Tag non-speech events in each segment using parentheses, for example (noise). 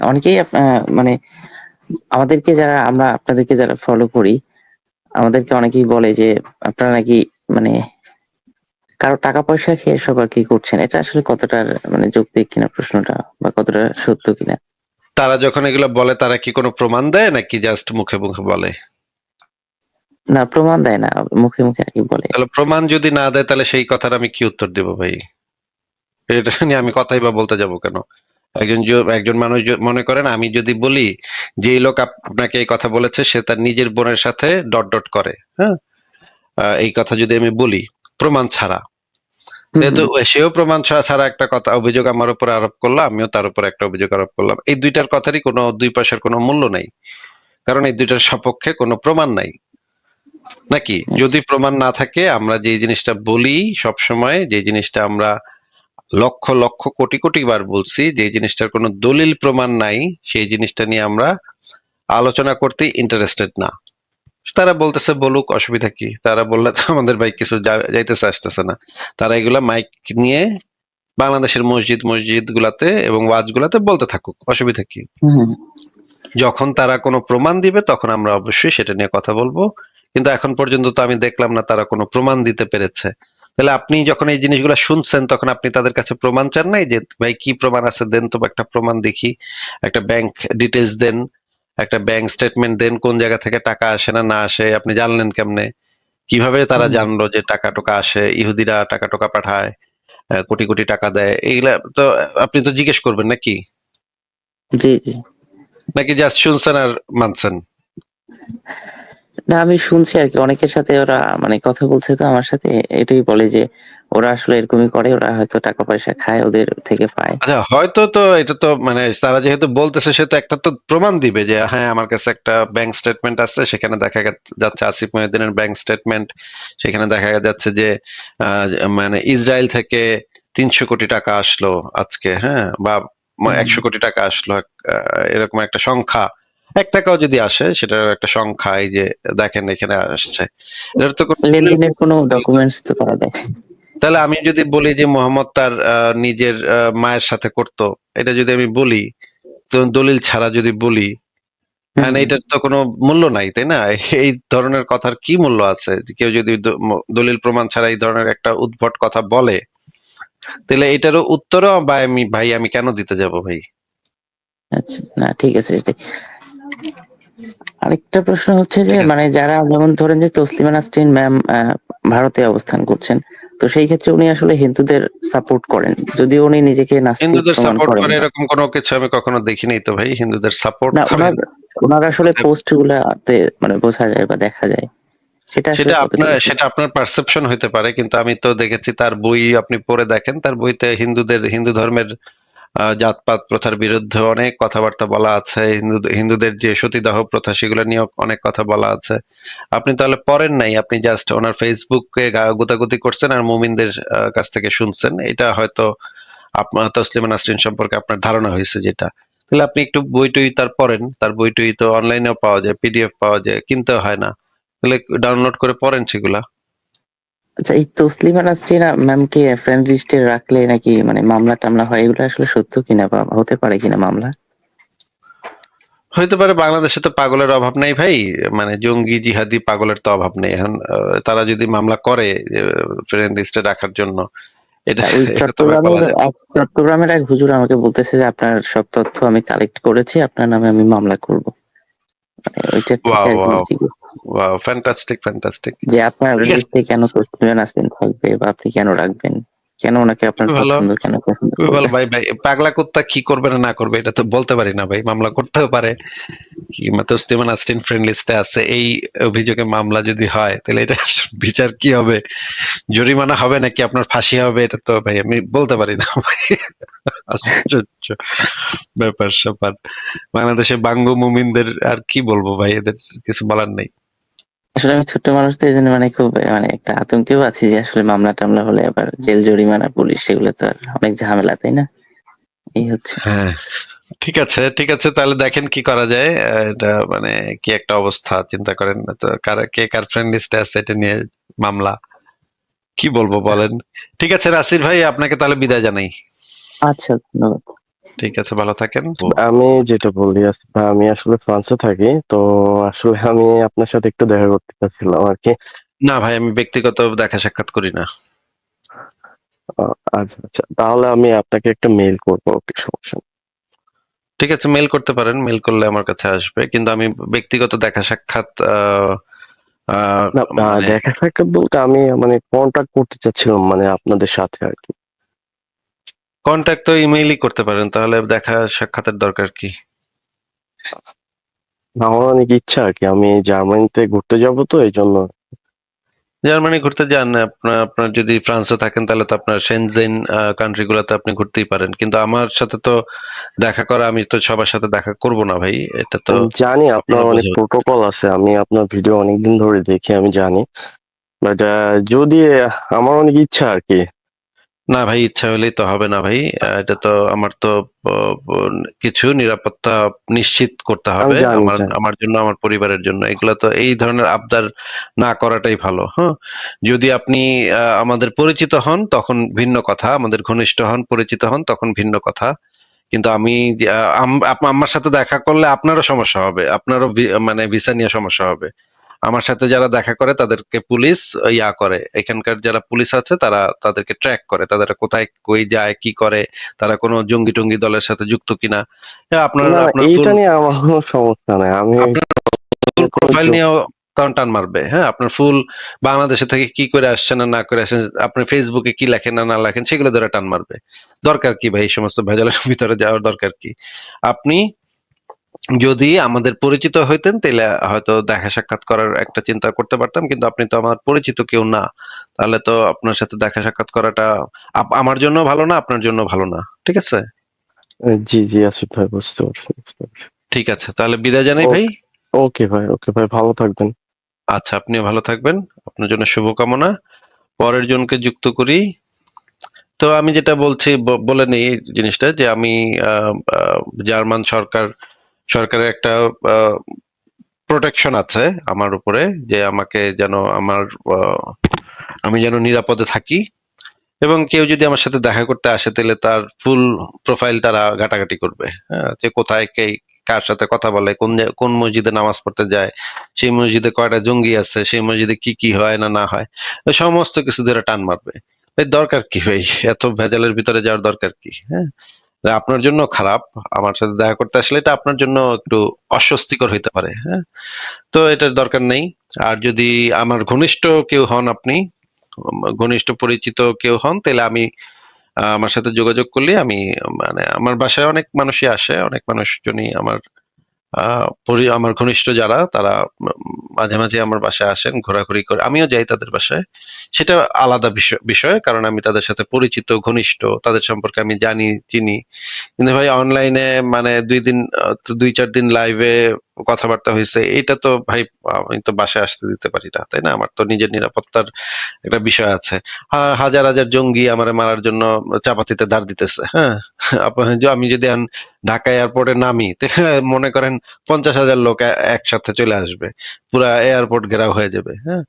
অনেকেই মানে আমাদেরকে যারা আমরা আপনাদেরকে যারা ফলো করি, আমাদেরকে অনেকেই বলে যে আপনারা নাকি মানে কারও টাকা পয়সা খেয়ে এসব আরকি করছেন। এটা আসলে কতটা মানে যৌক্তিক কিনা প্রশ্নটা বা কতটা সত্য কিনা? তারা যখন এগুলো বলে তারা কি কোনো প্রমাণ দেয় নাকি জাস্ট মুখে, মুখে বলে? না প্রমাণ দেয় না। মুখে, মুখে আর কি বলে। তাহলে প্রমাণ যদি না দেয় তাহলে সেই কথার আমি কি উত্তর দেব ভাই? এটা নিয়ে আমি কথাই বা বলতে যাব কেন? একজন একজন মানুষ য মনে করেন আমি যদি বলি যে লোক আপনাকে এই কথা বলেছে সে তার নিজের বোনের সাথে ডট, ডট করে, হ্যাঁ? এই কথা যদি আমি বলি প্রমাণ ছাড়া। যেহেতু সেও প্রমাণ ছাড়া একটা কথা অভিযোগ আমার উপর আরোপ করল আমিও তার উপর একটা অভিযোগ আরোপ করলাম। এই দুইটার কথারই কোনো দুই পয়সার কোনো মূল্য নাই। কারণ এই দুইটার সপক্ষে কোনো প্রমাণ নাই। নাকি? যদি প্রমাণ না থাকে আমরা যেই জিনিসটা বলি সবসময়, যে জিনিসটা আমরা লক্ষ, লক্ষ কোটি, কোটি বার বলছি, যে জিনিসটার কোনো দলিল প্রমাণ নাই, সেই জিনিসটা নিয়ে আমরা আলোচনা করতে ইন্টারেস্টেড না। তারা বলতেছে বলুক অসুবিধা কি? তারা বললে তো আমাদের ভাই কিছু যাইতেছে আসতেছে না। তারা এগুলা মাইক নিয়ে বাংলাদেশের মসজিদ, মসজিদ গুলাতে এবং ওয়াজগুলাতে বলতে থাকুক। অসুবিধা কি? যখন তারা কোনো প্রমাণ দিবে তখন আমরা অবশ্যই সেটা নিয়ে কথা বলব। কিন্তু এখন পর্যন্ত তো আমি দেখলাম না তারা কোনো প্রমাণ দিতে পেরেছে। তাহলে আপনি যখন এই জিনিসগুলো শুনছেন তখন আপনি তাদের কাছে প্রমাণ চান নাই যে, "ভাই কি প্রমাণ আছে দেন তো একটা প্রমাণ দেখি। একটা ব্যাংক ডিটেলস দেন, একটা ব্যাংক স্টেটমেন্ট দেন, কোন জায়গা থেকে টাকা আসে না, না আসে আপনি জানলেন কেমনে? কীভাবে তারা জানলো যে টাকা টোকা আসে, ইহুদিরা টাকা-টুকা পাঠায়, কোটি, কোটি টাকা দেয়?" এইগুলা তো আপনি তো জিজ্ঞেস করবেন নাকি? জি, জি। নাকি জাস্ট শুনছেন আর মানছেন? না আমি শুনছি আরকি অনেকের সাথে ওরা মানে কথা বলছে তো আমার সাথে এটাই বলে যে ওরা আসলে এরকমই করে। ওরা হয়তো টাকা পয়সা খায় ওদের থেকে পায়। আচ্ছা হয়তো তো এটা তো মানে তারা যেহেতু বলতেছে সে তো একটা তো প্রমাণ দিবে যে হ্যাঁ, আমার কাছে একটা ব্যাংক স্টেটমেন্ট আছে। সেখানে দেখা যাচ্ছে আসিফ মহিউদ্দিনের ব্যাংক স্টেটমেন্ট। সেখানে দেখা যাচ্ছে যে মানে ইসরায়েল থেকে ৩০০ কোটি টাকা আসলো আজকে, হ্যাঁ? বা। ১০০ কোটি টাকা আসলো এরকম একটা সংখ্যা। ৳১ যদি আসে সেটার একটা সংখ্যা এই যে দেখেন এখানে আসছে। এটার তো লেনদেনের কোনো ডকুমেন্টস তো তারা দেখায়। তাহলে আমি যদি বলি যে মোহাম্মদ তার নিজের মায়ের সাথে করতো, এটা যদি আমি বলি, দলিল ছাড়া যদি বলি, মানে এটার তো কোনো মূল্য নাই, তাই না? এই ধরনের কথার কি মূল্য আছে? কেউ যদি দলিল প্রমাণ ছাড়া এই ধরনের একটা উদ্ভট কথা বলে, তাহলে এটারও উত্তরও বা আমি ভাই আমি কেন দিতে যাব ভাই? আচ্ছা, না ঠিক আছে। আরেকটা প্রশ্ন হচ্ছে যে মানে যারা যেমন ধরেন যে তসলিমা নাসরিন ম্যাম ভারতে অবস্থান করছেন। তো সেই ক্ষেত্রে উনি আসলে হিন্দুদের সাপোর্ট করেন। যদিও উনি নিজেকে নাস্তিক হিন্দুদের সাপোর্ট করেন করে এরকম কোনো কিছু আমি কখনো দেখি নাই তো ভাই। হিন্দুদের সাপোর্ট না। উনার, উনার আসলে পোস্ট গুলাতে মানে বোঝা যায় বা দেখা যায়। সেটা সেটা আপনার সেটা আপনার পারসেপশন হইতে পারে। কিন্তু আমি তো দেখেছি তার বই আপনি পড়ে দেখেন। তার বইতে হিন্দুদের হিন্দু ধর্মের জাতপাত প্রথার বিরুদ্ধে অনেক কথাবার্তা বলা আছে। হিন্দু হিন্দুদের যে সতীদাহ প্রথা সেগুলো নিয়ে অনেক কথা বলা আছে। আপনি তাহলে পড়েন নাই। আপনি জাস্ট ওনার ফেসবুকে গোতাগুতি করছেন আর মুমিনদের কাছ থেকে শুনছেন। এটা হয়তো আপনার তসলিমা নাসরিন সম্পর্কে আপনার ধারণা হয়েছে যেটা। তাহলে আপনি একটু বই-টই তার পড়েন। তার বই-টই তো অনলাইনেও পাওয়া যায়, পিডিএফ পাওয়া যায়, কিনতে হয় না। তাহলে ডাউনলোড করে পড়েন সেগুলা। আচ্ছা এই তসলিমা নাসরিন ম্যামকে ফ্রেন্ড লিস্টে রাখলে নাকি মানে মামলা-টামলা হয় এগুলো আসলে সত্য কিনা বা হতে পারে কিনা মামলা? হইতে পারে বাংলাদেশে তো পাগলের অভাব নাই ভাই। মানে জঙ্গি, জিহাদি পাগলের তো অভাব নেই। এখন তারা যদি মামলা করে ফ্রেন্ড লিস্টে রাখার জন্য, এটা (laughs) চট্টগ্রামের এক হুজুর আমাকে বলতেছে যে আপনার সব তথ্য আমি কালেক্ট করেছি। আপনার নামে আমি মামলা করব। ওয়াও! Fantastic, fantastic. যে আপনার লিস্টে কেন নাসরিন থাকবে বা আপনি কেন রাখবেন? কেন উনাকে আপনার পছন্দ, কেন পছন্দ ভালো ভাই, ভাই পাগলা কুত্তা কি করবে না না করবে এটা তো বলতে পারি না ভাই। মামলা করতেও পারে। কিংবা তসলিমা নাসরিন ফ্রেন্ড লিস্টে আছে। এই অভিযোগে মামলা যদি হয় তাহলে এটার (laughs) বিচার কি হবে? জরিমানা হবে নাকি আপনার ফাঁসি হবে? এটা তো ভাই আমি বলতে পারি না ভাই। (laughs) আশ্চর্য ব্যাপার-স্যাপার। বাংলাদেশে বাঙ্গু মুমিনদের আর কি বলব ভাই এদের কিছু বলার নেই। আসলে আমি ছোট্ট মানুষ তো এজন্য মানে খুব মানে একটা আতঙ্কেও আছি যে আসলে মামলা-টামলা হলে আবার জেল জরিমানা, পুলিশ সেগুলো তো আর অনেক ঝামেলা, তাই না? এই হচ্ছে। হ্যাঁ, ঠিক আছে, ঠিক আছে তাহলে দেখেন কি করা যায়। এটা মানে কি একটা অবস্থা চিন্তা করেন। তো কার কে কার ফ্রেন্ড লিস্টে আছে এটা নিয়ে মামলা। কি বলব বলেন? ঠিক আছে নাসির ভাই আপনাকে তাহলে বিদায় জানাই। আচ্ছা ধন্যবাদ। ঠিক আছে ভালো থাকেন। আমি যেটা বলি আমি আসলে ফ্রান্সে থাকি তো আসলে আমি আপনার সাথে একটু দেখা করতে চাচ্ছিলাম আর কি। না ভাই আমি ব্যক্তিগত দেখা সাক্ষাৎ করি না। আচ্ছা আচ্ছা তাহলে আমি আপনাকে একটা মেইল করব ওকে সমস্যা ঠিক আছে মেল করতে পারেন মেল করলে আমার কাছে আসবে কিন্তু আমি ব্যক্তিগত দেখা সাক্ষাৎ মানে দেখা সাক্ষাৎ বলতে আমি মানে কন্ট্যাক্ট করতে চাচ্ছিলাম মানে আপনাদের সাথে আর কি। কন্ট্যাক্ট তো ইমেইলই করতে পারেন তাহলে দেখা সাক্ষাতের দরকার কি? আমার অনেক ইচ্ছা আর কি আমি জার্মানিতে ঘুরতে যাব তো এই জন্য। জার্মানি ঘুরতে যান আপনার আপনার যদি ফ্রান্সে থাকেন তাহলে তো আপনার সেনজেন কান্ট্রি গুলোতে আপনি ঘুরতেই পারেন। কিন্তু আমার সাথে তো দেখা করা আমি তো সবার সাথে দেখা করব না ভাই এটা তো জানি আপনার অনেক। প্রোটোকল আছে আমি আপনার ভিডিও অনেকদিন ধরে দেখি আমি জানি। বাট যদি আমার অনেক ইচ্ছা আর কি। না ভাই ইচ্ছা হলেই তো হবে না ভাই। এটা তো আমার তো কিছু নিরাপত্তা নিশ্চিত করতে হবে। জানি, আমার। আমার জন্য আমার পরিবারের জন্য। এগুলো তো এই ধরনের আবদার না করাটাই ভালো হ্যাঁ যদি আপনি আহ, আমাদের পরিচিত হন তখন ভিন্ন কথা। আমাদের ঘনিষ্ঠ হন পরিচিত হন তখন ভিন্ন কথা। কিন্তু আমি যে, আহ, আম- আপ- আমার সাথে দেখা করলে আপনারও সমস্যা হবে। আপনারও ভি- মানে ভিসা নিয়ে সমস্যা হবে। আমার সাথে যারা দেখা করে তাদেরকে পুলিশ ইয়া করে। এখানকার যারা পুলিশ আছে তারা তাদেরকে ট্র্যাক করে তাদের কোথায় কই যায় কি করে তারা কোনো জঙ্গি টঙ্গি দলের সাথে যুক্ত কিনা। আপনার আপনার এইটা নিয়ে আমার কোনো সমস্যা নাই। আমি প্রোফাইল নিয়েও কাউন্ট টান মারবে। হ্যাঁ আপনার ফুল বাংলাদেশে থেকে কি করে আসছেন না না করে আসছেন আপনি ফেসবুকে কি লেখেন না না লেখেন সেগুলো ধরে টান মারবে। দরকার কি ভাই? এই সমস্ত ভেজালের (laughs) ভিতরে যাওয়ার দরকার কি? আপনি যদি আমাদের পরিচিত হইতেন তাহলে হয়তো দেখা সাক্ষাৎ করার একটা চিন্তা করতে পারতাম কিন্তু আপনি তো আমার পরিচিত কেউ না। তাহলে তো আপনার সাথে দেখা সাক্ষাৎ করাটা আমার জন্য ভালো না আপনার জন্য ভালো না। ঠিক আছে? জি জি আসিফ ভাই বুঝতে পারছি ঠিক আছে তাহলে বিদায় জানাই ভাই। ওকে ভাই ওকে ভাই ভালো থাকবেন। আচ্ছা আপনিও ভালো থাকবেন। আপনার জন্য শুভকামনা। পরের জনকে যুক্ত করি। তো আমি যেটা বলছি বলে নেই জিনিসটা যে আমি জার্মান সরকার সরকারের একটা প্রোটেকশন আছে আমার উপরে যে আমাকে যেন আমার আমি যেন নিরাপদে থাকি। এবং কেউ যদি আমার সাথে দেখা করতে আসে, তাহলে তার ফুল প্রোফাইল তারা ঘাটাঘাটি করবে। যে কোথায় কে, কার সাথে কথা বলে, কোন কোন মসজিদে নামাজ পড়তে যায়, সেই মসজিদে কয়টা জঙ্গি আছে, সেই মসজিদে কি কি হয় না না হয় সমস্ত কিছু ধরে টান মারবে। দরকার কি ভাই? এত ভেজালের ভিতরে যাওয়ার দরকার কি? হ্যাঁ? আপনার জন্য খারাপ, আমার সাথে দেখা করতে আসলে এটা আপনার জন্য একটু অস্বস্তিকর হইতে পারে হ্যাঁ? তো এটার দরকার নেই। আর যদি আমার ঘনিষ্ঠ কেউ হন আপনি, ঘনিষ্ঠ পরিচিত কেউ হন, তাহলে আমি আমার সাথে যোগাযোগ করলে আমি মানে আমার বাসায় অনেক মানুষই আসে, অনেক মানুষজনই আমার আমার ঘনিষ্ঠ যারা, তারা মাঝে মাঝে আমার বাসায় আসেন, ঘোরাঘুরি করে। আমিও যাই তাদের বাসায়। সেটা আলাদা বিষয় কারণ আমি তাদের সাথে পরিচিত, ঘনিষ্ঠ, তাদের সম্পর্কে আমি জানি, চিনি। কিন্তু ভাই অনলাইনে মানে দুই দিন দুই, চার দিন লাইভে কথাবার্তা হয়েছে এটা তো ভাই, আমি তো বাসায় আসতে দিতে পারি না, তাই না? আমার তো নিজের নিরাপত্তার একটা বিষয় আছে। হাজার হাজার জঙ্গি আমার মারার জন্য চাপাতিতে ধার দিতেছে হ্যাঁ? আমি যদি ঢাকা এয়ারপোর্টে নামি মনে করেন পঞ্চাশ হাজার লোক একসাথে চলে আসবে, পুরা এয়ারপোর্ট ঘেরাও হয়ে যাবে হ্যাঁ?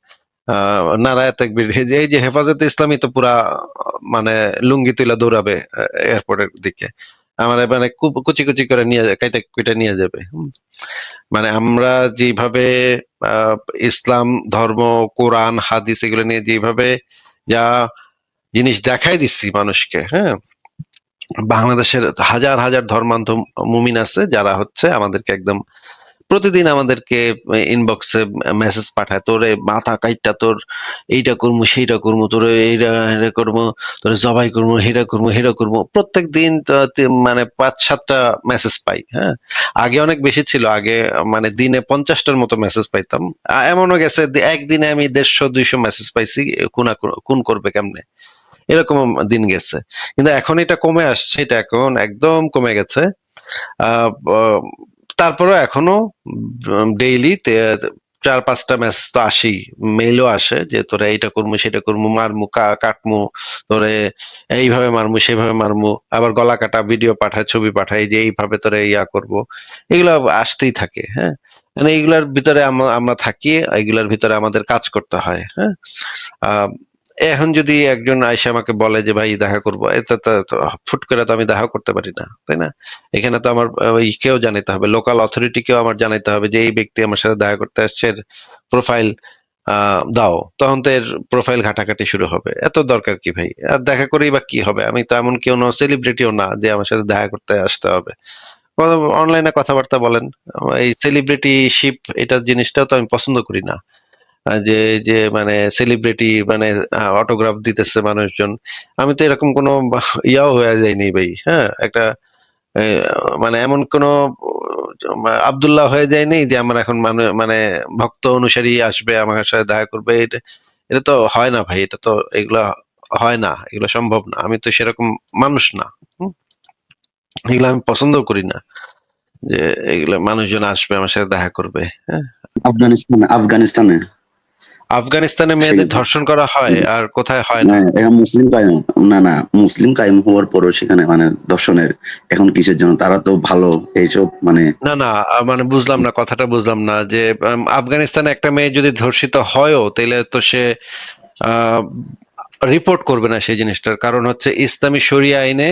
নারায় যে- এই যে হেফাজতে ইসলামী তো পুরা মানে লুঙ্গি তুলে দৌড়াবে এয়ারপোর্টের দিকে। আমার মানে কুচি কুচি করে নিয়ে কাইটা কুইটা নিয়ে যাবে। মানে আমরা যেভাবে ইসলাম, ধর্ম, কোরআন, হাদিস এগুলো নিয়ে যেভাবে যা জিনিস দেখাই দিচ্ছি মানুষকে হ্যাঁ বাংলাদেশের হাজার হাজার ধর্মান্ত মুমিন আছে যারা হচ্ছে আমাদেরকে একদম প্রতিদিন আমাদেরকে ইনবক্সে মেসেজ পাঠায়, তোরে মাথা কাইটটা, তোর এইটা করব সেইটা করব তোর এইটা এটা করব তোর জবাই করব হেটা করব হেটা করব প্রত্যেক দিন মানে পাঁচ, সাতটা মেসেজ পাই হ্যাঁ? আগে অনেক বেশি ছিল, আগে মানে দিনে পঞ্চাশটার মতো মেসেজ পাইতাম। এমনও গেছে একদিনে আমি দেড়শো, দুইশো মেসেজ পাইছি কোনা, কোন করবে কেমনে? এরকম দিন গেছে। কিন্তু এখন এটা কমে আসছে, এটা এখন একদম কমে গেছে। তারপরেও এখনও ডেইলি চার পাঁচটা ম্যাচ তো আসেই মেইলও আসে যে তোরা এইটা করব সেটা করব মারমু কাটমু, তোরে এইভাবে মারমু, সেভাবে মারমু, আবার গলা কাটা ভিডিও পাঠায়, ছবি পাঠায় যে এইভাবে তোরে ইয়া করব, এগুলো আসতেই থাকে হ্যাঁ? মানে এইগুলার ভিতরে আমরা থাকি, এইগুলার ভিতরে আমাদের কাজ করতে হয় হ্যাঁ? এখন যদি একজন আইসা আমাকে বলে যে, ভাই, দেখা করব ফুট করে তো আমি দেখা করতে পারি না, তাই না? এখানে তো আমার কেউ জানাইতে হবে, লোকাল অথরিটিকেও আমার জানাইতে হবে যে, এই ব্যক্তি আমার সাথে দেখা করতে আসছে প্রোফাইল দাও। তখন তো এর প্রোফাইল ঘাটাঘাটি শুরু হবে। এত দরকার কি ভাই? আর দেখা করেই বা কি হবে? আমি তো এমন কেউ না সেলিব্রিটিও না যে, আমার সাথে দেখা করতে আসতে হবে। অনলাইনে কথাবার্তা বলেন, এই সেলিব্রিটি শিপ এটা জিনিসটাও তো আমি পছন্দ করি না। যে যে মানে সেলিব্রিটি মানে অটোগ্রাফ দিতেছে মানুষজন, আমি তো এরকম কোনো ইয়াও হয়ে যায়নি ভাই হ্যাঁ? একটা মানে এমন কোনো, আব্দুল্লাহ হয়ে যায়নি যে আমার এখন মানে মানে ভক্ত অনুসারী আসবে, আমার সাথে দেখা করবে, এটা এটা তো হয় না ভাই, এটা তো এগুলা হয় না, এগুলো সম্ভব না, আমি তো সেরকম মানুষ না? এগুলো আমি পছন্দ করি না, যে এগুলো মানুষজন আসবে, আমার সাথে দেখা করবে হ্যাঁ? আফগানিস্তানে আফগানিস্তানে? আফগানিস্তানে মেয়েদের ধর্ষণ করা হয় আর কোথায় হয় না? না এখন মুসলিম কায়েম না না মুসলিম কায়েম হওয়ার পরও সেখানে মানে ধর্ষণের এখন কিসের জন্য? তারা তো ভালো এইসব মানে না না মানে বুঝলাম না কথাটা বুঝলাম না যে আফগানিস্তানে একটা মেয়ে যদি ধর্ষিত হয়ও তাহলে তো সে রিপোর্ট করবে না সেই জিনিসটার। কারণ হচ্ছে ইসলামী শরিয়া আইনে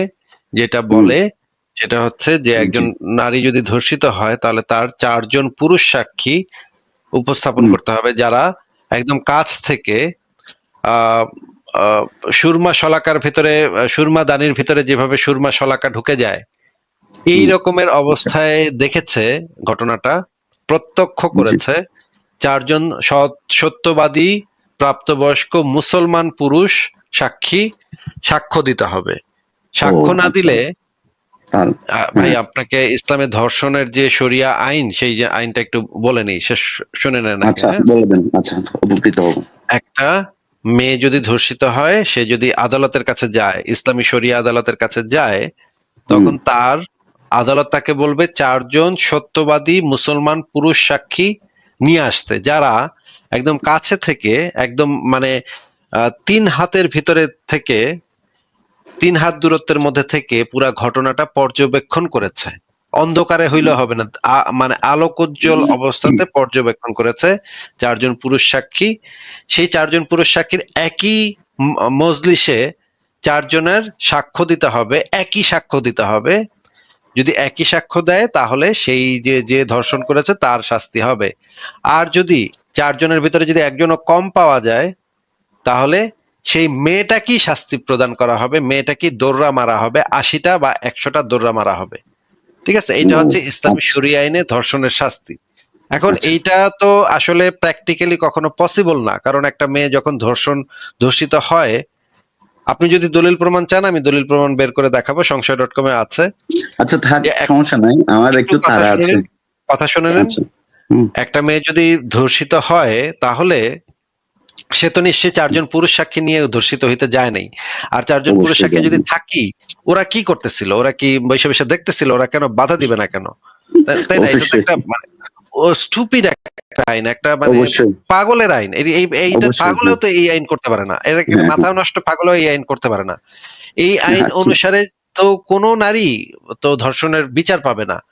যেটা বলে সেটা হচ্ছে যে একজন নারী যদি ধর্ষিত হয় তাহলে তার চারজন পুরুষ সাক্ষী উপস্থাপন করতে হবে যারা একদম কাছ থেকে সুরমা শলাকার ভিতরে সুরমা দানির ভিতরে যেভাবে সুরমা শলাকা ঢুকে যায় এই রকমের অবস্থায় দেখেছে ঘটনাটা প্রত্যক্ষ করেছে চারজন সৎ- সত্যবাদী প্রাপ্তবয়স্ক মুসলমান পুরুষ সাক্ষী সাক্ষ্য দিতে হবে। সাক্ষ্য না আচ্ছা। দিলে ভাই আপনাকে ইসলামের ধর্ষণের যে শরিয়া আইন সেই যে আইনটা একটু বলে নিই শেষ শুনে নেন আচ্ছা হ্যাঁ? বলবেন আচ্ছা উপকৃত হব। একটা মেয়ে যদি ধর্ষিত হয় সে যদি আদালতের কাছে যায় ইসলামী শরিয়া আদালতের কাছে যায় তখন তার আদালত তাকে বলবে চারজন সত্যবাদী মুসলমান পুরুষ সাক্ষী নিয়ে আসতে। যারা একদম কাছে থেকে একদম মানে তিন হাতের ভিতরে থেকে তিন হাত দূরত্বের মধ্যে থেকে পুরা ঘটনাটা পর্যবেক্ষণ করেছে। অন্ধকারে হইলে হবে না। মানে আলোকোজ্জ্বল অবস্থাতে পর্যবেক্ষণ করেছে চারজন পুরুষ সাক্ষী। সেই চারজন পুরুষ সাক্ষীর একই মজলিসে চারজনের সাক্ষ্য দিতে হবে, একই সাক্ষ্য দিতে হবে। যদি একই সাক্ষ্য দেয়, তাহলে সেই যে যে ধর্ষণ করেছে, তার শাস্তি হবে। আর যদি চারজনের ভিতরে যদি একজনও কম পাওয়া যায়, তাহলে সেই মেয়েটাকেই শাস্তি প্রদান করা হবে মেয়েটাকেই দৌড়া মারা হবে আশিটা বা একশোটা দৌড়া মারা হবে। ঠিক আছে? এইটা হচ্ছে ইসলামী আচ্ছা। আইনে ধর্ষণের শাস্তি। এখন আচ্ছা। এইটা তো আসলে প্র্যাকটিক্যালি কখনো পসিবল না কারণ একটা মেয়ে যখন ধর্ষণ ধর্ষিত হয় আপনি যদি দলিল প্রমাণ চান আমি দলিল প্রমাণ বের করে দেখাবো সংশয় ডট কমে আছে। আচ্ছা সমস্যা নাই আমার একটু তাড়া আছে। কথা শুনে নেন। আচ্ছা একটা মেয়ে যদি ধর্ষিত হয় তাহলে সে তো নিশ্চয়ই চারজন পুরুষ সাক্ষী নিয়ে ধর্ষিত হইতে যায় নাই। আর চারজন পুরুষ সাক্ষী যদি থাকি ওরা কি করতেছিল? ওরা কি বসে বসে দেখতেছিল? ওরা কেন বাধা দিবে না কেন? তাই- না? এটা তো একটা মানে ও স্টুপিড একটা আইন একটা মানে পাগলের আইন। এই এই- এইটা পাগলেও তো এই আইন করতে পারে না। কি হ্যাঁ, মাথা নষ্ট পাগলেও এই আইন করতে পারে না। এই আইন আচ্ছা। অনুসারে তো কোনো নারী তো ধর্ষণের বিচার পাবে না।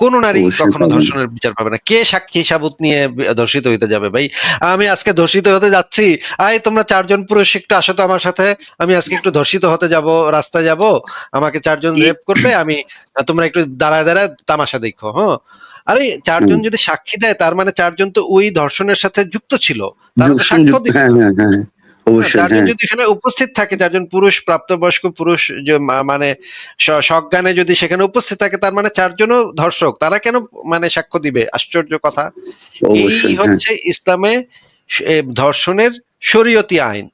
কোন নারী কখনো ধর্ষণের বিচার পাবে না। কে সাক্ষী সাবুত নিয়ে ধর্ষিত হইতে যাবে? ভাই আমি আজকে ধর্ষিত হতে যাচ্ছি। আই তোমরা চারজন পুরুষ একটু আসো তো আমার সাথে। আমি আজকে একটু ধর্ষিত হতে যাব রাস্তায় যাব। আমাকে চারজন রেপ করবে আমি তোমরা একটু দাঁড়ায় দাঁড়ায় তামাশা দেখো হ্যাঁ? আরে চারজন যদি সাক্ষী দেয় তার মানে চারজন তো ওই ধর্ষণের সাথে যুক্ত ছিল। তারা তো সাক্ষ্য দিবে হ্যাঁ হ্যাঁ। চারজন যদি এখানে উপস্থিত থাকে চারজন পুরুষ প্রাপ্তবয়স্ক পুরুষ মানে সজ্ঞানে যদি সেখানে উপস্থিত থাকে তার মানে চারজনও ধর্ষক। তারা কেন মানে সাক্ষ্য দিবে? আশ্চর্য কথা। এই হ্যাঁ। হচ্ছে ইসলামে ধর্ষণের শরীয়তি আইন।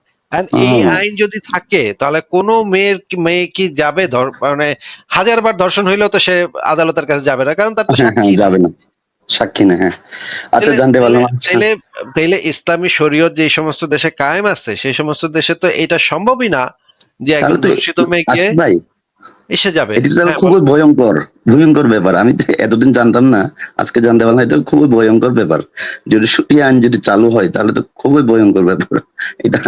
এই আইন যদি থাকে তাহলে কোনো মেয়ের মেয়ে কি যাবে ধর- মানে হাজার বার ধর্ষণ হইলেও তো সে আদালতের কাছে যাবে না কারণ তার সাক্ষী যাবে না। সাক্ষী না হ্যাঁ। আচ্ছা জানতে পারলাম। তাইলে-। তাইলে ইসলামী শরীয়ত যে সমস্ত দেশে কায়েম আছে সেই সমস্ত দেশে তো এটা সম্ভবই না যে একজন দূষিত ধর্ষিত মেয়েকে এসে যাবে। এটা হ্যাঁ, খুবই ভয়ঙ্কর। ভয়ঙ্কর ব্যাপার। আমি এতদিন জানতাম না আজকে জানতে পারলাম এটা খুবই ভয়ঙ্কর ব্যাপার। যদি এই আইন যদি চালু হয় তাহলে তো খুবই ভয়ঙ্কর ব্যাপার। এটা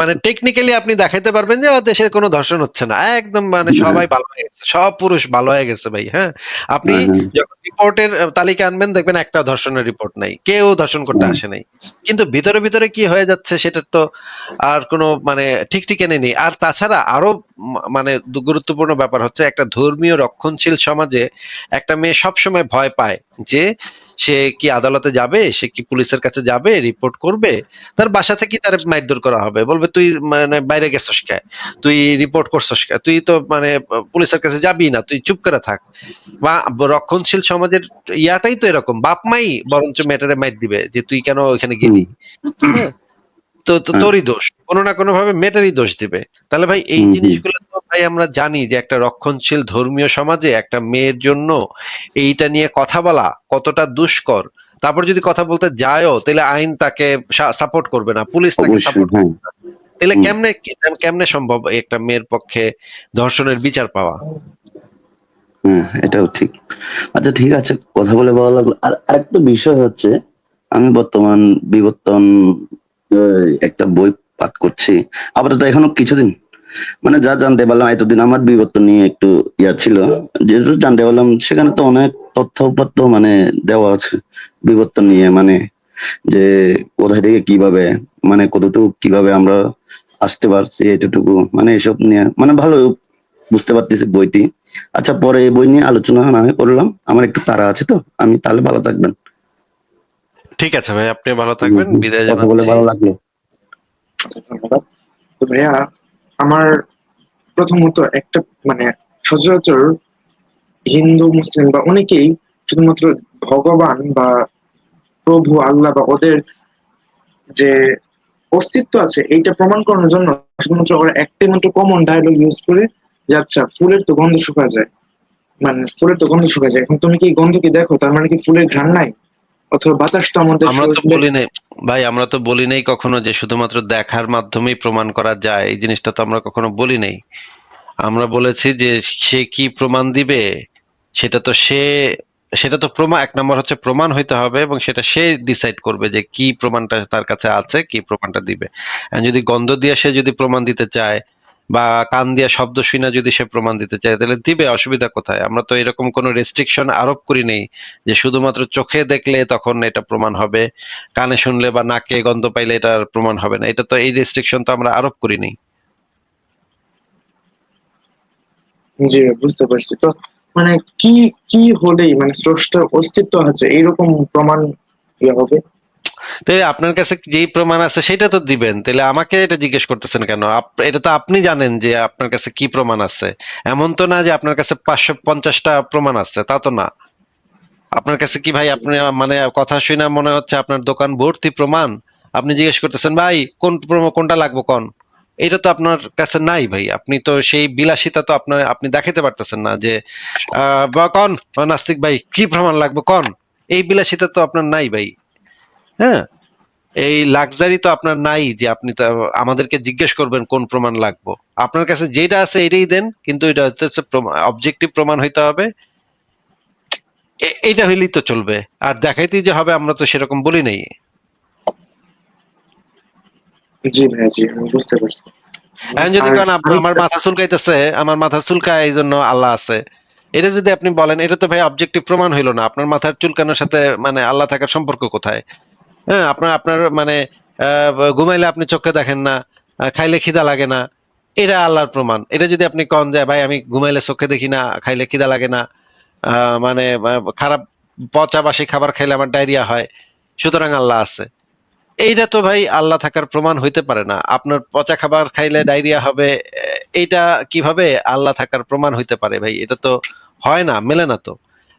মানে টেকনিক্যালি আপনি দেখাইতে পারবেন যে দেশে কোনো ধর্ষণ হচ্ছে না। একদম মানে হ্যাঁ। সবাই ভালো হয়ে গেছে সব পুরুষ ভালো হয়ে গেছে ভাই হ্যাঁ। আপনি হ্যাঁ, হ্যাঁ। যখন রিপোর্টের তালিকা আনবেন দেখবেন একটা ধর্ষণের রিপোর্ট নাই কেউ ধর্ষণ করতে আসে নাই। কিন্তু ভিতরে ভিতরে কি হয়ে যাচ্ছে সেটার তো আর কোনো মানে ঠিক ঠিকানে নেই। আর তাছাড়া আরও মানে গুরুত্বপূর্ণ ব্যাপার হচ্ছে একটা ধর্মীয় রক্ষণশীল সমাজে একটা মেয়ে সবসময় ভয় পায় যে সে কি আদালতে যাবে? সে কি পুলিশের কাছে যাবে? রিপোর্ট করবে? তার বাসা থেকে তার মারধর করা হবে। বলবে তুই মানে বাইরে গেছস কে? তুই রিপোর্ট করছস কে? তুই তো মানে পুলিশের কাছে যাবি না। তুই চুপ করে থাক। বা রক্ষণশীল সমাজের ইয়াটাই তো এরকম। বাপ মাই বরঞ্চ মেটারে মাইর দিবে যে তুই কেন ওইখানে গেলি? তো তো হ্যাঁ। তোরই দোষ কোনো না কোনো ভাবে মেটারই দোষ দিবে। তাহলে ভাই এই। জিনিসগুলো তো ভাই আমরা জানি যে একটা রক্ষণশীল ধর্মীয় সমাজে একটা মেয়ের জন্য এইটা নিয়ে কথা বলা কতটা দুষ্কর। তারপর যদি কথা বলতে যায়ও তাহলে আইন তাকে সাপোর্ট করবে না পুলিশ তাকে সাপোর্ট হ্যাঁ। তাহলে কেমনে কেমনে সম্ভব একটা মেয়ের পক্ষে ধর্ষণের বিচার পাওয়া? হ্যাঁ এটাও ঠিক। আচ্ছা ঠিক আছে কথা বলে ভালো লাগল। আর আরেকটা বিষয় হচ্ছে আমি বর্তমান বিবর্তন একটা বই পাঠ করছি। আপাতত এখনও কিছুদিন। মানে যা জানতে পারলাম, এতদিন আমার বিবর্তন নিয়ে একটু ইয়া ছিল। যেহেতু জানতে পারলাম, সেখানে তো অনেক তথ্য উপাত্য মানে দেওয়া আছে বিবর্তন নিয়ে। মানে যে কোথায় থেকে কীভাবে মানে কতটুকু কীভাবে আমরা আসতে পারছি এতটুকু মানে এসব নিয়ে। মানে ভালো বুঝতে পারতেছি বইটি। আচ্ছা পরে এই বই নিয়ে আলোচনা না করলাম। আমার একটু তাড়া আছে তো, আমি তাহলে ভালো থাকবেন। ঠিক আছে ভাই আপনি ভালো থাকবেন। বিদায় জানাচ্ছি ভালো লাগল। আচ্ছা, ধন্যবাদ। তো ভাইয়া আমার প্রথমত একটা মানে সচরাচর হিন্দু মুসলিম বা অনেকেই শুধুমাত্র ভগবান বা প্রভু আল্লাহ বা ওদের যে অস্তিত্ব আছে এইটা প্রমাণ করানোর জন্য শুধুমাত্র ওরা একটাই মাত্র কমন ডায়লগ ইউজ করে যে আচ্ছা ফুলের তো গন্ধ শুকা যায়। মানে ফুলের তো গন্ধ শুকা যায়। এখন তুমি কি গন্ধ কি দেখো? তার মানে কি ফুলের ঘ্রাণ নাই? অথবা বাতাস তো আমাদের আমরা তো বলি নাই ভাই আমরা তো বলি নাই কখনো যে শুধুমাত্র দেখার মাধ্যমেই প্রমাণ করা যায় এই জিনিসটা তো আমরা কখনো বলি নাই। আমরা বলেছি যে সে কি প্রমাণ দিবে সেটা তো সে সেটা তো প্রমাণ এক নম্বর হচ্ছে প্রমাণ হইতে হবে এবং সেটা সে ডিসাইড করবে যে কি প্রমাণটা তার কাছে আছে কি প্রমাণটা দিবে। যদি গন্ধ দিয়ে সে যদি প্রমাণ দিতে চায় বা কান দিয়ে শব্দ শুনে যদি সে প্রমাণ দিতে চায়, তাহলে দিবে, অসুবিধা কোথায়? আমরা তো এরকম কোনো রেস্ট্রিকশন আরোপ করি নেই যে শুধুমাত্র চোখে দেখলে তখন এটা প্রমাণ হবে, কানে শুনলে বা নাকে গন্ধ পাইলে এটার প্রমাণ হবে না। এটা তো এই রেস্ট্রিকশন তো আমরা আরোপ করিনি জি, বুঝতে পারছি। তো মানে কি কি হলেই মানে স্রষ্টার অস্তিত্ব আছে, এইরকম প্রমাণ হবে? তো এই আপনার কাছে যেই প্রমাণ আছে সেটা তো দিবেন। তাহলে আমাকে এটা জিজ্ঞেস করতেছেন কেন? এটা তো আপনি জানেন যে আপনার কাছে কি প্রমাণ আছে। এমন তো না যে আপনার কাছে পাঁচশো পঞ্চাশটা প্রমাণ আছে, তা তো না। আপনার কাছে কি ভাই আপনি মানে কথা শুনে মনে হচ্ছে আপনার দোকান ভর্তি প্রমাণ? আপনি জিজ্ঞেস করতেছেন, ভাই, কোন প্রমা- কোনটা লাগবো কোন? এটা তো আপনার কাছে নাই ভাই। আপনি তো সেই বিলাসিতা তো আপনার, আপনি দেখাতে পারতেছেন না যে কন নাস্তিক ভাই, কি প্রমাণ লাগবে কন? এই বিলাসিতা তো আপনার নাই ভাই। হ্যাঁ। এই লাক্সারি তো আপনার নাই যে আপনি তা আমাদেরকে জিজ্ঞেস করবেন কোন প্রমাণ লাগবো। আপনার কাছে যেটা আছে এটাই দেন কিন্তু এটা হচ্ছে অবজেক্টিভ প্রমাণ হইতে হবে। এ- এইটা হইলেই তো চলবে। আর দেখাইতেই যে হবে আমরা তো সেরকম বলি নাই। জি ভাইয়া জি আমি বুঝতে পারছি। এখন যদি কেন আমার মাথা চুলকাইতেছে আমার মাথা চুলকায় এই জন্য আল্লাহ আছে। এটা যদি আপনি বলেন এটা তো ভাই অবজেক্টিভ প্রমাণ হইল না। আপনার মাথার চুলকানোর সাথে মানে আল্লাহ থাকার সম্পর্ক কোথায়? হ্যাঁ আপনার আপনার মানে ঘুমাইলে আপনি চোখে দেখেন না খাইলে খিদা লাগে না, এটা আল্লাহর প্রমাণ। এটা যদি আপনি কন যে, ভাই, আমি ঘুমাইলে চোখে দেখি না, খাইলে খিদা লাগে না মানে খারাপ পচা বাসি খাবার খাইলে আমার ডায়রিয়া হয়। সুতরাং আল্লাহ আছে। এইটা তো ভাই আল্লাহ থাকার প্রমাণ হইতে পারে না। আপনার পচা খাবার খাইলে ডায়রিয়া হবে এইটা কীভাবে আল্লাহ থাকার প্রমাণ হইতে পারে ভাই? এটা তো হয় না, মেলে না তো।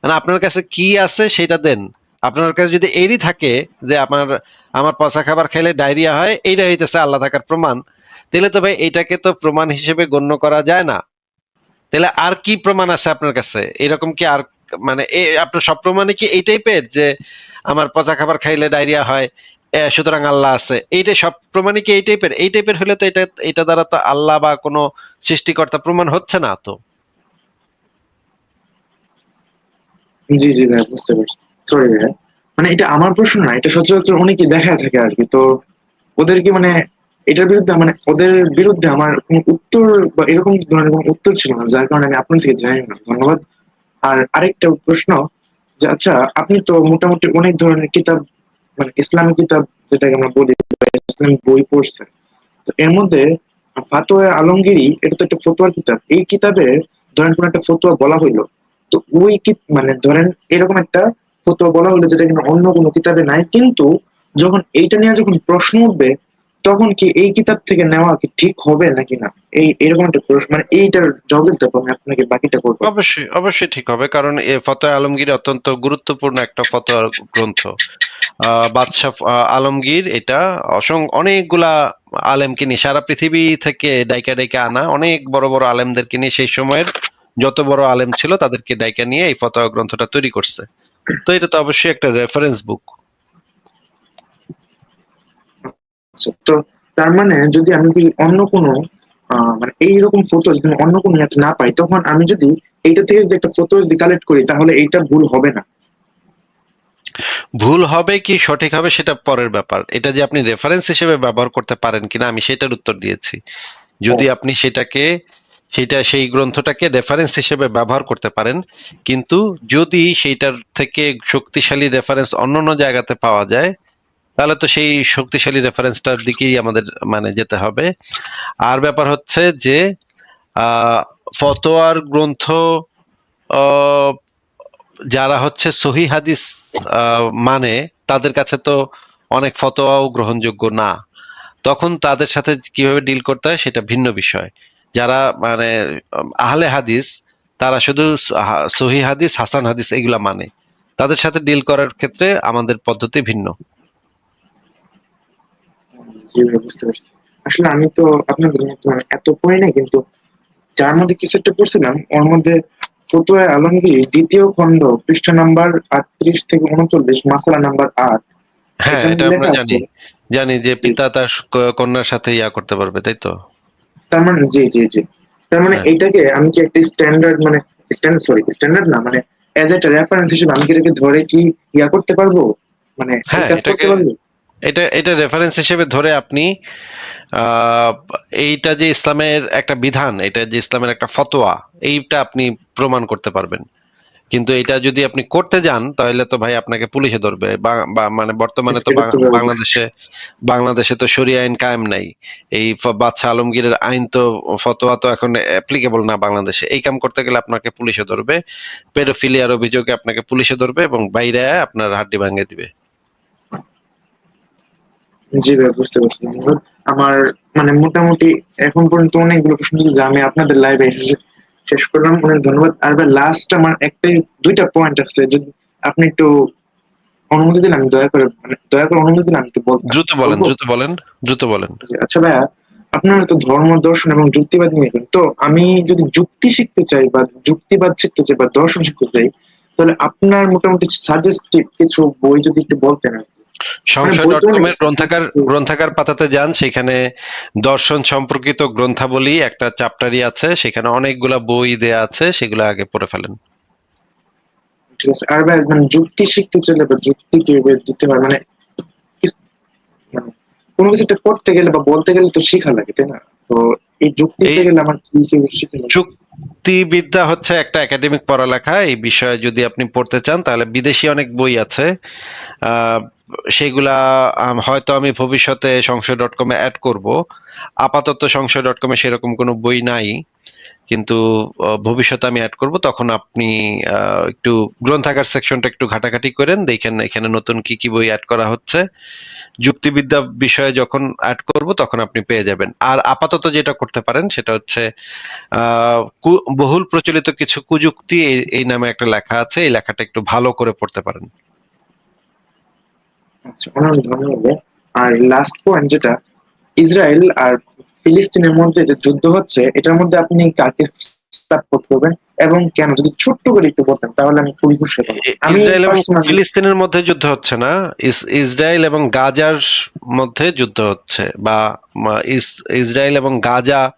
মানে আপনার কাছে কি আছে সেটা দেন। আপনার কাছে যদি এরই থাকে যে আপনার, আমার পচা খাবার খাইলে ডায়রিয়া হয়, এইটা হইতেছে আল্লাহ থাকার প্রমাণ। তাহলে তো ভাই এইটাকে তো প্রমাণ হিসেবে গণ্য করা যায় না। তাহলে আর কি প্রমাণ আছে আপনার কাছে? এরকম কি আর মানে আপনার সব প্রমাণে কি এই টাইপের যে আমার পচা খাবার খাইলে ডায়রিয়া হয় সুতরাং আল্লাহ আছে? এইটা সব প্রমাণই কি এই টাইপের? এই টাইপের হলে তো এটা এটা দ্বারা তো আল্লাহ বা কোনো সৃষ্টিকর্তা প্রমাণ হচ্ছে না তো? জি জি বুঝতে পারছি। সরি মানে এটা আমার প্রশ্ন না, এটা সচরাচর অনেকে দেখা থাকে আর কি। তো ওদেরকে মানে এটার বিরুদ্ধে মানে ওদের বিরুদ্ধে আমার উত্তর বা এরকম ধরনের কোনো উত্তর ছিল না, যার কারণে আমি আপনার থেকে জানি না। ধন্যবাদ। আর আরেকটা প্রশ্ন যে আচ্ছা আপনি তো মোটামুটি অনেক ধরনের কিতাব মানে ইসলামিক কিতাব যেটাকে আমরা বলি ইসলামিক বই পড়ছেন তো এর মধ্যে ফাতোয়া আলমগিরি এটা তো একটা ফতোয়ার কিতাব, এই কিতাবে ধরেন কোন একটা ফতোয়া বলা হইল, তো ওই কি মানে ধরেন এরকম একটা ফতোয়া বলা হলো যেটা কিনা অন্য কোনো কিতাবে নাই। কিন্তু যখন এইটা নিয়ে যখন প্রশ্ন উঠবে, তখন কি এই কিতাব থেকে নেওয়া কি ঠিক হবে নাকি না? এই, এরকম একটা প্রশ্ন মানে এইটার জবাব দিতে হবে, আমি আপনাকে বাকিটা করব। অবশ্যই অবশ্যই ঠিক হবে, কারণ এ ফতোয়া আলমগীর অত্যন্ত গুরুত্বপূর্ণ একটা ফতোয়ার গ্রন্থ। বাদশাহ আলমগীর এটা অসং, অনেকগুলা আলেমকে নিয়ে, সারা পৃথিবী থেকে ডাইকা ডাইকা আনা, অনেক বড় বড় আলেমদেরকে নিয়ে সেই সময়ের যত বড় আলেম ছিল তাদেরকে ডাইকা নিয়ে এই ফতোয়া গ্রন্থটা তৈরি করছে। তো এটা তো অবশ্যই একটা রেফারেন্স বুক আচ্ছা, তো তার মানে যদি আমি অন্য কোনো মানে এইরকম ফটো যদি অন্য কোনো ইয়াতে না পাই তখন আমি যদি এইটা থেকে যদি একটা ফটো যদি কালেক্ট করি তাহলে এইটা ভুল হবে না? ভুল হবে কি সঠিক হবে সেটা পরের ব্যাপার। এটা যে আপনি রেফারেন্স হিসেবে ব্যবহার করতে পারেন কিনা আমি সেটার উত্তর দিয়েছি। যদি আপনি সেটাকে সেটা সেই গ্রন্থটাকে রেফারেন্স হিসেবে ব্যবহার করতে পারেন। কিন্তু যদি সেইটার থেকে শক্তিশালী রেফারেন্স অন্য অন্য জায়গাতে পাওয়া যায়, তাহলে তো সেই শক্তিশালী রেফারেন্সটার দিকেই আমাদের মানে যেতে হবে। আর ব্যাপার হচ্ছে যে ফতোয়ার গ্রন্থ যারা হচ্ছে সহি হাদিস মানে তাদের কাছে তো অনেক ফতোয়াও গ্রহণযোগ্য না। তখন তাদের সাথে কীভাবে ডিল করতে হয় সেটা ভিন্ন বিষয়। যারা মানে আহলে হাদিস তারা শুধু সহি হাদিস হাসান হাদিস এগুলা মানে। তাদের সাথে ডিল করার ক্ষেত্রে আমাদের পদ্ধতি ভিন্ন। আসলে আমি তো আপনাদের মতো এত পড়ি নাই কিন্তু যার মধ্যে কিছু একটা পড়ছিলাম ওর মধ্যে ফতুয়া আলমগীর দ্বিতীয় খণ্ড পৃষ্ঠা নাম্বার আটত্রিশ থেকে উনচল্লিশ মাসালা নাম্বার আট। হ্যাঁ এটা আমরা জানি। জানি যে পিতা তার কন্যার সাথে ইয়া করতে পারবে তাই তো? তার মানে জি জি জি। তার মানে এটাকে আমি কি একটা স্ট্যান্ডার্ড মানে স্ট্যান্ডার্ড সরি স্ট্যান্ডার্ড না মানে এজ একটা রেফারেন্স হিসেবে আমি কি এটাকে ধরে কি ইয়া করতে পারব? মানে এই হ্যাঁ, কাজ করতে পারব? এটা এটা রেফারেন্স হিসেবে ধরে আপনি আহ, এইটা যে ইসলামের একটা বিধান এটা যে ইসলামের একটা ফতোয়া এইটা আপনি প্রমাণ করতে পারবেন। কিন্তু এটা যদি আপনি করতে যান তাহলে তো ভাই আপনাকে পুলিশে ধরবে। বা- মানে বর্তমানে তো। বাংলাদেশে বাংলাদেশে তো শরিয়া আইন কায়েম নাই। এই ফ- বাদশা আলমগীরের আইন তো ফতোয়া তো এখন অ্যাপ্লিকেবল না বাংলাদেশে। এই কাম করতে গেলে আপনাকে পুলিশে ধরবে। পেডোফিলিয়ার অভিযোগে আপনাকে পুলিশে ধরবে এবং বাইরে আপনার হাড্ডি ভাঙে দিবে। জি ভাই বুঝতে পারছি। আমার মানে মোটামুটি এখন পর্যন্ত অনেকগুলো প্রশ্ন আমি আপনাদের লাইভে এসে শেষ করলাম অনেক ধন্যবাদ আর লাস্ট আমার একটাই দুইটা পয়েন্ট আছে যদি আপনি একটু অনুমতি দিন আমি দয়া করে মানে দয়া করে অনুমতি দিন আমি একটু বলতাম দ্রুত বলেন দ্রুত বলেন দ্রুত বলেন আচ্ছা ভাইয়া আপনারা তো ধর্ম দর্শন এবং যুক্তিবাদ নিয়ে। তো আমি যদি যুক্তি শিখতে চাই বা যুক্তিবাদ শিখতে চাই বা দর্শন শিখতে চাই তাহলে আপনার মোটামুটি সাজেস্টিভ কিছু বই যদি একটু বলতেন আর কি। সংশয় ডট কম অনেক এর গ্রন্থাগার কিন্তু- গ্রন্থাগার পাতাতে যান। সেখানে দর্শন সম্পর্কিত গ্রন্থাবলী একটা চ্যাপ্টারই আছে। সেখানে অনেকগুলা বই দেয়া আছে। সেগুলো আগে পড়ে ফেলেন। ঠিক আছে। আর ভাই মানে যুক্তি শিখতে চাইলে বা যুক্তি কীভাবে দিতে হয়? মানে মানে কোনো কিছু একটা করতে গেলে বা বলতে গেলে তো শেখা লাগে তাই না? তো এই যুক্তি দিতে গেলে আমার কি কি শেখা লাগে? যুক্তিবিদ্যা হচ্ছে একটা একাডেমিক পড়ালেখা। এই বিষয়ে যদি আপনি পড়তে চান তাহলে বিদেশি অনেক বই আছে। আহ, সেগুলা হয়তো আমি ভবিষ্যতে সংশয় ডট কমে অ্যাড করব। আপাতত সংশয় ডট কমে সেরকম কোনো বই নাই। কিন্তু ভবিষ্যতে আমি অ্যাড করব, তখন আপনি একটু গ্রন্থাগার সেকশনটা একটু ঘাটাঘাটি করেন, দেখেন এখানে নতুন কি কি বই অ্যাড করা হচ্ছে। যুক্তিবিদ্যা বিষয়ে যখন অ্যাড করব, তখন আপনি পেয়ে যাবেন। আর আপাতত যেটা করতে পারেন, সেটা হচ্ছে বহুল প্রচলিত কিছু কুযুক্তি এই নামে একটা লেখা আছে, এই লেখাটা একটু ভালো করে পড়তে পারেন। আচ্ছা অনেক ধন্যবাদ। আর লাস্ট পয়েন্ট যেটা ইসরায়েল আর ফিলিস্তিনের মধ্যে যে যুদ্ধ হচ্ছে এটার মধ্যে আপনি কাকে সাপোর্ট করবেন? এবং কেন? যদি ছোট্ট করে একটু বলতেন তাহলে আমি খুবই খুশি হতাম। ইসরায়েল এবং ফিলিস্তিনের মধ্যে যুদ্ধ হচ্ছে না। ইস- ইসরায়েল এবং গাজার মধ্যে যুদ্ধ হচ্ছে বা ইসরায়েল এবং গাজা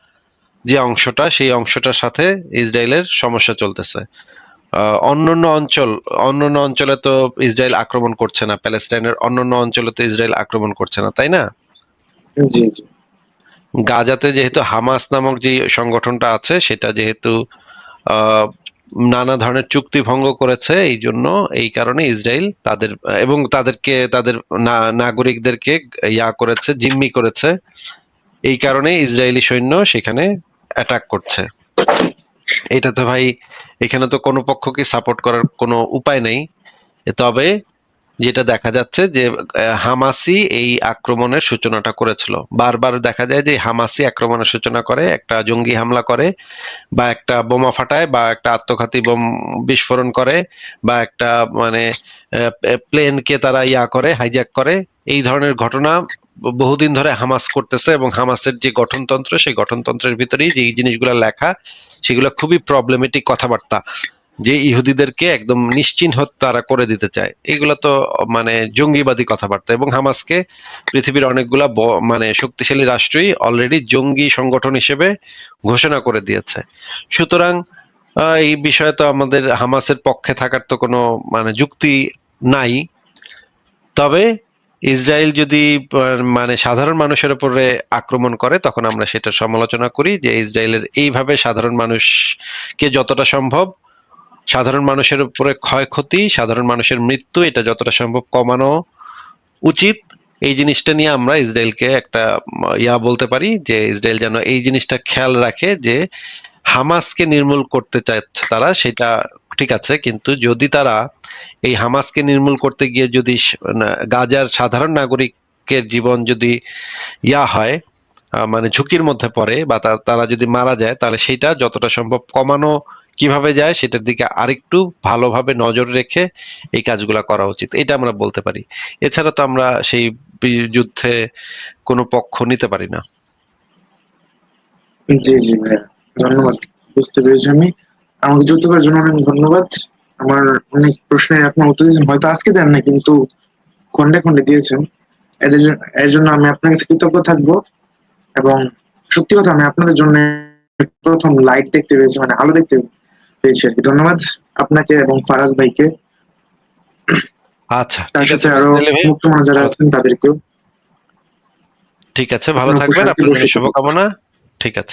যে অংশটা সেই অংশটার সাথে ইসরায়েলের সমস্যা চলতেছে। অন্যান্য অঞ্চল অন্যান্য অঞ্চলে তো ইসরায়েল আক্রমণ করছে না প্যালেস্টাইনের অন্যান্য অঞ্চলে তো ইসরায়েল আক্রমণ করছে না তাই না? জি জি। গাজাতে যেহেতু হামাস নামক যে সংগঠনটা আছে সেটা যেহেতু নানা ধরনের চুক্তি ভঙ্গ করেছে এই জন্য এই কারণে ইসরায়েল তাদের এবং তাদেরকে তাদের না- নাগরিকদেরকে ইয়া করেছে জিম্মি করেছে। এই কারণে ইসরায়েলি সৈন্য সেখানে অ্যাটাক করছে। এটা তো ভাই এখানে তো কোনো পক্ষকে সাপোর্ট করার কোনো উপায় নেই। তবে যেটা দেখা যাচ্ছে যে হামাসি এই আক্রমণের সূচনাটা করেছিল। বারবার দেখা যায় যে হামাসি আক্রমণের সূচনা করে, একটা জঙ্গি হামলা করে, বা একটা বোমা ফাটায়, বা একটা আত্মঘাতী বোম বিস্ফোরণ করে, বা একটা মানে প্লেনকে তারা ইয়া করে হাইজ্যাক করে। এই ধরনের ঘটনা বহুদিন ধরে হামাস করতেছে এবং হামাসের যে গঠনতন্ত্র, সেই গঠনতন্ত্রের ভিতরেই যে জিনিসগুলো লেখা, সেগুলো খুবই প্রবলেমেটিক কথাবার্তা যে ইহুদিদেরকে একদম নিশ্চিহ্ন তারা করে দিতে চায়। এগুলো তো মানে জঙ্গিবাদী কথাবার্তা এবং হামাসকে পৃথিবীর অনেকগুলা মানে শক্তিশালী রাষ্ট্রই অলরেডি জঙ্গি সংগঠন হিসেবে ঘোষণা করে দিয়েছে। সুতরাং এই বিষয়ে তো আমাদের হামাসের পক্ষে থাকার তো কোনো মানে যুক্তি নাই। তবে ইসরায়েল যদি মানে সাধারণ মানুষের উপরে আক্রমণ করে, তখন আমরা সেটা সমালোচনা করি যে ইসরায়েলের এইভাবে সাধারণ মানুষকে যতটা সম্ভব, সাধারণ মানুষের উপরে ক্ষয়ক্ষতি, সাধারণ মানুষের মৃত্যু, এটা যতটা সম্ভব কমানো উচিত। এই জিনিসটা নিয়ে আমরা ইসরায়েলকে একটা ইয়া বলতে পারি যে ইসরায়েল যেন এই জিনিসটা খেয়াল রাখে যে হামাসকে নির্মূল করতে চাচ্ছে তারা, সেটা ঠিক আছে, কিন্তু যদি তারা এই হামাসকে নির্মূল করতে গিয়ে যদি গাজার সাধারণ নাগরিকের জীবন যদি ইয়া হয় মানে ঝুঁকির মধ্যে পড়ে বা তারা যদি মারা যায়, তাহলে সেটা যতটা সম্ভব কমানো কীভাবে যায়, সেটার দিকে আরেকটু ভালোভাবে নজর রেখে এই কাজগুলা করা উচিত। এটা আমরা বলতে পারি। এছাড়া তো আমরা সেই যুদ্ধে কোনো পক্ষ নিতে পারি না। জি জি, ভাইয়া। ধন্যবাদ। বুঝতে পেরেছি আমি। আমাকে যুক্ত করার জন্য অনেক ধন্যবাদ। আমার অনেক প্রশ্নের আপনার উত্তর দিয়েছেন হয়তো আজকে দেন না কিন্তু খন্ডে খন্ডে দিয়েছেন। এদের জন্য এর জন্য আমি আপনার কাছে কৃতজ্ঞ থাকব এবং সত্যি কথা আমি আপনাদের জন্য প্রথম লাইট দেখতে পেয়েছি মানে আলো দেখতে পেয়েছি আর কি। ধন্যবাদ আপনাকে এবং ফারাজ ভাইকে। আচ্ছা তার ঠিক আছে সাথে আরও মিস্টার মুক্ত মনে যারা আছেন তাদেরকেও। ঠিক আছে ভালো থাকবেন থাকুক। শুভকামনা। ঠিক আছে।